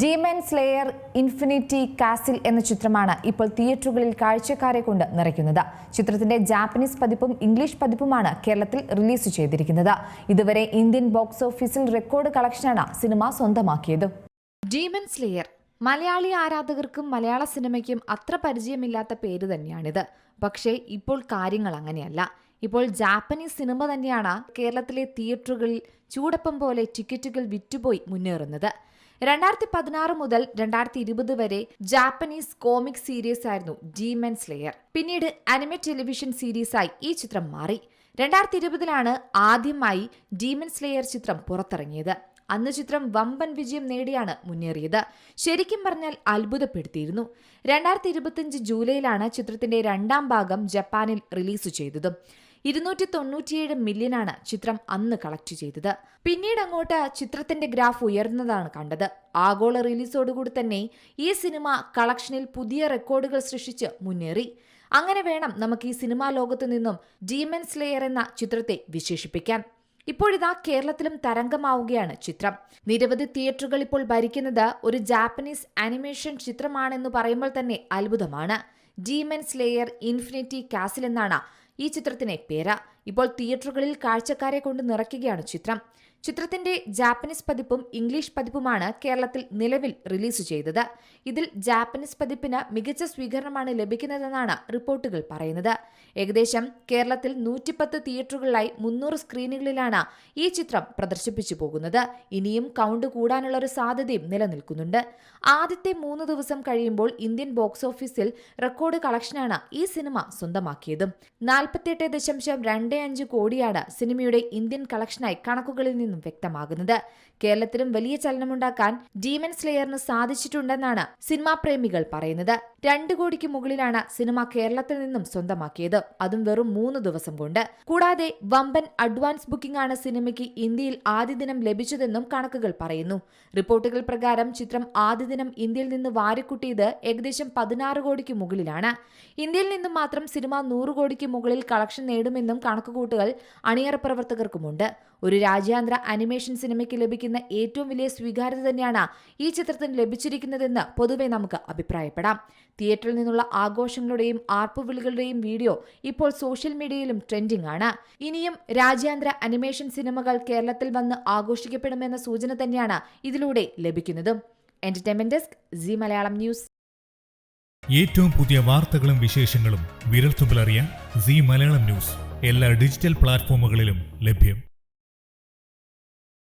Demon slayer infinity castle എന്ന ചിത്രമാണ് ഇപ്പോൾ തിയേറ്ററുകളിൽ കാഴ്ചക്കാരെ കൊണ്ട് നിറയ്ക്കുന്നത്. ചിത്രത്തിന്റെ ജാപ്പനീസ് പതിപ്പും ഇംഗ്ലീഷ് പതിപ്പുമാണ് കേരളത്തിൽ റിലീസ് ചെയ്തിരിക്കുന്നത്. ഇതുവരെ ഇന്ത്യൻ ബോക്സ് ഓഫീസിൽ റെക്കോർഡ് കളക്ഷനാണ് സിനിമ സ്വന്തമാക്കിയത്. ഡീമൻ സ്ലെയർ മലയാളി ആരാധകർക്കും മലയാള സിനിമയ്ക്കും അത്ര പരിചയമില്ലാത്ത പേര് തന്നെയാണിത്. പക്ഷേ ഇപ്പോൾ കാര്യങ്ങൾ അങ്ങനെയല്ല. ഇപ്പോൾ ജാപ്പനീസ് സിനിമ തന്നെയാണ് കേരളത്തിലെ തിയേറ്ററുകളിൽ ചൂടപ്പം പോലെ ടിക്കറ്റുകൾ വിറ്റുപോയി മുന്നേറുന്നത്. രണ്ടായിരത്തി പതിനാറ് മുതൽ രണ്ടായിരത്തി ഇരുപത് വരെ ജാപ്പനീസ് കോമിക് സീരീസ് ആയിരുന്നു ഡീമൻ സ്ലെയർ പിന്നീട് അനിമെ ടെലിവിഷൻ സീരീസായി ഈ ചിത്രം മാറി. രണ്ടായിരത്തി ഇരുപതിലാണ് ആദ്യമായി ഡീമൻ സ്ലെയർ ചിത്രം പുറത്തിറങ്ങിയത്. അന്ന് ചിത്രം വമ്പൻ വിജയം നേടിയാണ് മുന്നേറിയത്. ശരിക്കും പറഞ്ഞാൽ അത്ഭുതപ്പെടുത്തിയിരുന്നു. രണ്ടായിരത്തി ഇരുപത്തിയഞ്ച് ജൂലൈയിലാണ് ചിത്രത്തിന്റെ രണ്ടാം ഭാഗം ജപ്പാനിൽ റിലീസ് ചെയ്തതും. ഇരുന്നൂറ്റി തൊണ്ണൂറ്റിയേഴ് മില്യനാണ് ചിത്രം അന്ന് കളക്ട് ചെയ്തത്. പിന്നീട് അങ്ങോട്ട് ചിത്രത്തിന്റെ ഗ്രാഫ് ഉയർന്നതാണ് കണ്ടത്. ആഗോള റിലീസോടുകൂടി തന്നെ ഈ സിനിമ കളക്ഷനിൽ പുതിയ റെക്കോർഡുകൾ സൃഷ്ടിച്ച് മുന്നേറി. അങ്ങനെ വേണം നമുക്ക് ഈ സിനിമാ ലോകത്തു നിന്നും ഡീമൻ സ്ലെയർ എന്ന ചിത്രത്തെ വിശേഷിപ്പിക്കാൻ. ഇപ്പോഴിതാ കേരളത്തിലും തരംഗമാവുകയാണ് ചിത്രം. നിരവധി തിയേറ്ററുകൾ ഇപ്പോൾ ഭരിക്കുന്നത് ഒരു ജാപ്പനീസ് ആനിമേഷൻ ചിത്രമാണെന്ന് പറയുമ്പോൾ തന്നെ അത്ഭുതമാണ്. ഡീമൻ സ്ലേയർ ഇൻഫിനിറ്റി കാസിൽ എന്നാണ് ഈ ചിത്രത്തിന് പേര. ഇപ്പോൾ തിയേറ്ററുകളിൽ കാഴ്ചക്കാരെ കൊണ്ട് നിറയ്ക്കുകയാണ് ചിത്രം. ചിത്രത്തിന്റെ ജാപ്പനീസ് പതിപ്പും ഇംഗ്ലീഷ് പതിപ്പുമാണ് കേരളത്തിൽ നിലവിൽ റിലീസ് ചെയ്തത്. ഇതിൽ ജാപ്പനീസ് പതിപ്പിന് മികച്ച സ്വീകരണമാണ് ലഭിക്കുന്നതെന്നാണ് റിപ്പോർട്ടുകൾ പറയുന്നത്. ഏകദേശം കേരളത്തിൽ നൂറ്റിപ്പത്ത് തിയേറ്ററുകളിലായി മുന്നൂറ് സ്ക്രീനുകളിലാണ് ഈ ചിത്രം പ്രദർശിപ്പിച്ചു പോകുന്നത്. ഇനിയും കൗണ്ട് കൂടാനുള്ള ഒരു സാധ്യതയും നിലനിൽക്കുന്നുണ്ട്. ആദ്യത്തെ മൂന്ന് ദിവസം കഴിയുമ്പോൾ ഇന്ത്യൻ ബോക്സ് ഓഫീസിൽ റെക്കോർഡ് കളക്ഷനാണ് ഈ സിനിമ സ്വന്തമാക്കിയതും. നാൽപ്പത്തിയെട്ട് ദശാംശം രണ്ട് അഞ്ച് കോടിയാണ് സിനിമയുടെ ഇന്ത്യൻ കളക്ഷനായി കണക്കുകളിൽ നിന്നും വ്യക്തമാകുന്നത്. കേരളത്തിലും വലിയ ചലനമുണ്ടാക്കാൻ ഡീമൻ സ്ലെയറിന് സാധിച്ചിട്ടുണ്ടെന്നാണ് സിനിമാ പ്രേമികൾ പറയുന്നത്. രണ്ട് കോടിക്ക് മുകളിലാണ് സിനിമ കേരളത്തിൽ നിന്നും സ്വന്തമാക്കിയത്. അതും വെറും മൂന്ന് ദിവസം കൊണ്ട്. കൂടാതെ വമ്പൻ അഡ്വാൻസ് ബുക്കിംഗ് ആണ് സിനിമയ്ക്ക് ഇന്ത്യയിൽ ആദ്യ ദിനം ലഭിച്ചതെന്നും കണക്കുകൾ പറയുന്നു. റിപ്പോർട്ടുകൾ പ്രകാരം ചിത്രം ആദ്യ ദിനം ഇന്ത്യയിൽ നിന്ന് വാരിക്കുട്ടിയത് ഏകദേശം പതിനാറ് കോടിക്ക് മുകളിലാണ്. ഇന്ത്യയിൽ നിന്നും മാത്രം സിനിമ നൂറ് കോടിക്ക് മുകളിൽ കളക്ഷൻ നേടുമെന്നും കണക്കുകൂട്ടുകൾ അണിയറ പ്രവർത്തകർക്കുമുണ്ട്. ഒരു രാജ്യാന്തര അനിമേഷൻ സിനിമയ്ക്ക് ലഭിക്കുന്ന ഏറ്റവും വലിയ സ്വീകാര്യത തന്നെയാണ് ഈ ചിത്രത്തിന് ലഭിച്ചിരിക്കുന്നതെന്ന് പൊതുവെ നമുക്ക് അഭിപ്രായപ്പെടാം. തിയേറ്ററിൽ നിന്നുള്ള ആഘോഷങ്ങളുടെയും ആർപ്പുവിളികളുടെയും വീഡിയോ ഇപ്പോൾ സോഷ്യൽ മീഡിയയിലും ട്രെൻഡിംഗ് ആണ്. ഇനിയും രാജ്യാന്തര അനിമേഷൻ സിനിമകൾ കേരളത്തിൽ വന്ന് ആഘോഷിക്കപ്പെടുമെന്ന സൂചന തന്നെയാണ് ഇതിലൂടെ ലഭിക്കുന്നതും. Entertainment desk Zee Malayalam news ഏറ്റവും പുതിയ വാർത്തകളും വിശേഷങ്ങളും വിരൽത്തുമ്പിൽ അറിയാൻ സി മലയാളം ന്യൂസ് എല്ലാ ഡിജിറ്റൽ പ്ലാറ്റ്ഫോമുകളിലും ലഭ്യം.